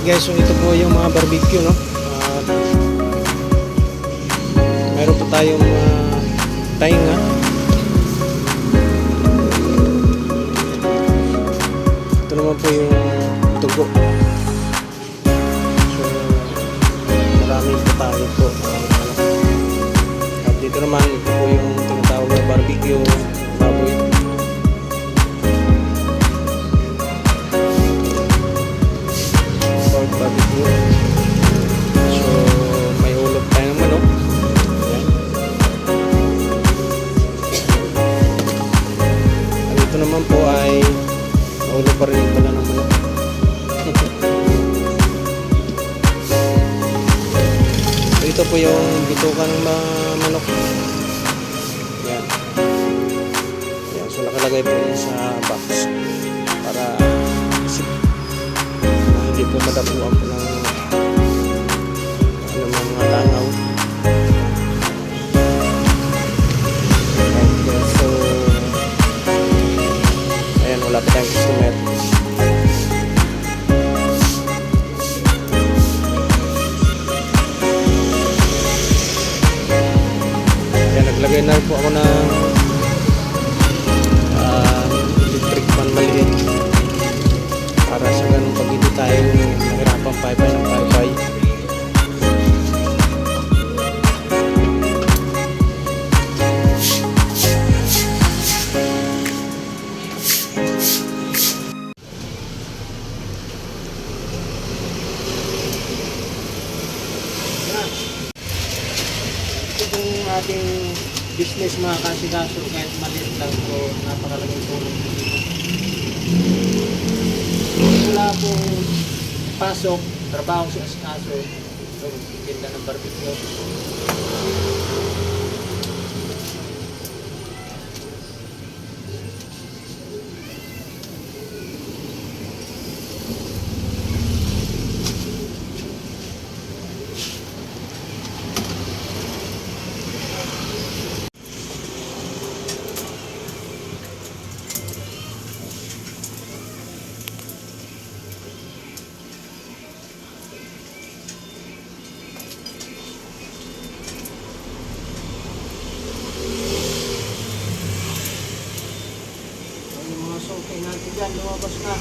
guys, so ito po yung mga barbecue, no? At meron po tayong uh, tainga. Ito naman po yung tugo. So, marami po tayo po. At dito naman, ito po yung tinatawag na barbecue rin pala ng manok. so, ito po yung bituka ng mga manok. Ayan. Ayan. So, nakalagay po yun sa box para na hindi po madapuan po ng naglagay na po ako ng ating business mga kasikaso kahit maliit lang so napakalaking tulong wala pong pasok, trabaho sa asikaso, yung tinda ng barbecue. Tingnan natin dyan, lumabas na.